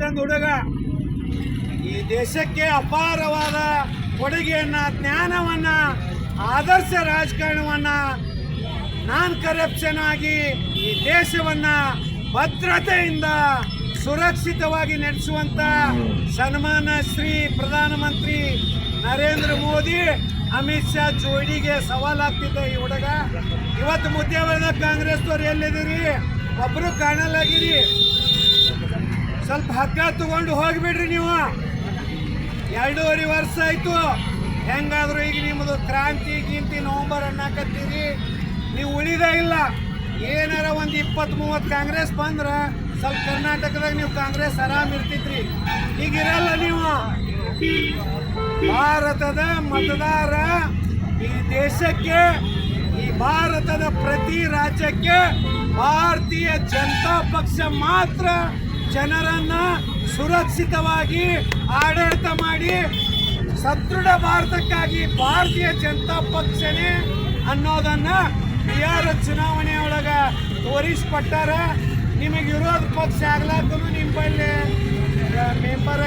ಇದ್ದಂತ ಹುಡುಗ. ಈ ದೇಶಕ್ಕೆ ಅಪಾರವಾದ ಕೊಡುಗೆಯನ್ನ, ಜ್ಞಾನವನ್ನ, ಆದರ್ಶ ರಾಜಕಾರಣವನ್ನ, ನಾನ್ ಕರಪ್ಷನ್ ಆಗಿ ಈ ದೇಶವನ್ನ ಭದ್ರತೆಯಿಂದ ಸುರಕ್ಷಿತವಾಗಿ ನಡೆಸುವಂತ ಸನ್ಮಾನ ಶ್ರೀ ಪ್ರಧಾನಮಂತ್ರಿ ನರೇಂದ್ರ ಮೋದಿ, ಅಮಿತ್ ಶಾ ಜೋಡಿಗೆ ಸವಾಲಾಗ್ತಿದ್ದ ಈ ಹುಡುಗ. ಇವತ್ತು ಮುದ್ದೆ ಕಾಂಗ್ರೆಸ್ನವ್ರು ಎಲ್ಲಿದ್ದೀರಿ? ಒಬ್ರು ಕಾಣಲಾಗಿರಿ. ಸ್ವಲ್ಪ ಹಗ್ಗ ತಗೊಂಡು ಹೋಗ್ಬಿಡ್ರಿ ನೀವು. ಎರಡೂವರೆ ವರ್ಷ ಆಯ್ತು. ಹೆಂಗಾದ್ರೂ ಈಗ ನಿಮ್ಮದು ಕ್ರಾಂತಿ ಗಿಂತಿ ನವಂಬರ್ ಅನ್ನಕತ್ತೀರಿ. ನೀವು ಉಳಿದ ಇಲ್ಲ. ಏನಾರ ಒಂದು ಇಪ್ಪತ್ತು ಮೂವತ್ತು ಕಾಂಗ್ರೆಸ್ ಬಂದ್ರ ಸ್ವಲ್ಪ ಕರ್ನಾಟಕದಾಗ ನೀವು ಕಾಂಗ್ರೆಸ್ ಆರಾಮ್ ಇರ್ತಿದ್ರಿ. ಈಗ ಇರಲ್ಲ ನೀವು. ಭಾರತದ ಮತದಾರ ಈ ದೇಶಕ್ಕೆ, ಈ ಭಾರತದ ಪ್ರತಿ ರಾಜ್ಯಕ್ಕೆ ಭಾರತೀಯ ಜನತಾ ಪಕ್ಷ ಮಾತ್ರ ಜನರನ್ನ ಸುರಕ್ಷಿತವಾಗಿ ಆಡಳಿತ ಮಾಡಿ ಸದೃಢ ಭಾರತಕ್ಕಾಗಿ ಭಾರತೀಯ ಜನತಾ ಪಕ್ಷನೇ ಅನ್ನೋದನ್ನ ಬಿಹಾರ ಚುನಾವಣೆ ಒಳಗ ತೋರಿಸ್ಕೊಟ್ಟಾರ. ನಿಮಗೆ ವಿರೋಧ ಪಕ್ಷ ಆಗ್ಲಾಕೂ ನಿಮ್ಮಲ್ಲಿ ಮೆಂಬರ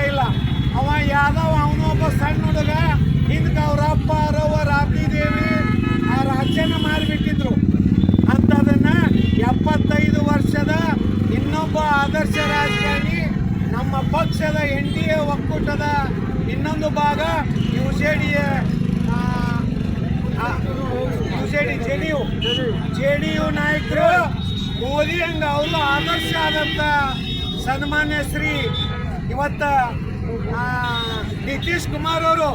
ಆದರ್ಶ ರಾಜಕಾರಣಿ, ನಮ್ಮ ಪಕ್ಷದ ಎನ್ ಡಿ ಎ ಒಕ್ಕೂಟದ ಇನ್ನೊಂದು ಭಾಗ U J D U J D J D U J D U ನಾಯಕರು ಮೋದಿ ಹಂಗ ಅವರು ಆದರ್ಶ ಆದಂತ ಸನ್ಮಾನ್ಯ ಶ್ರೀ ಇವತ್ತ ನಿತೀಶ್ ಕುಮಾರ್ ಅವರು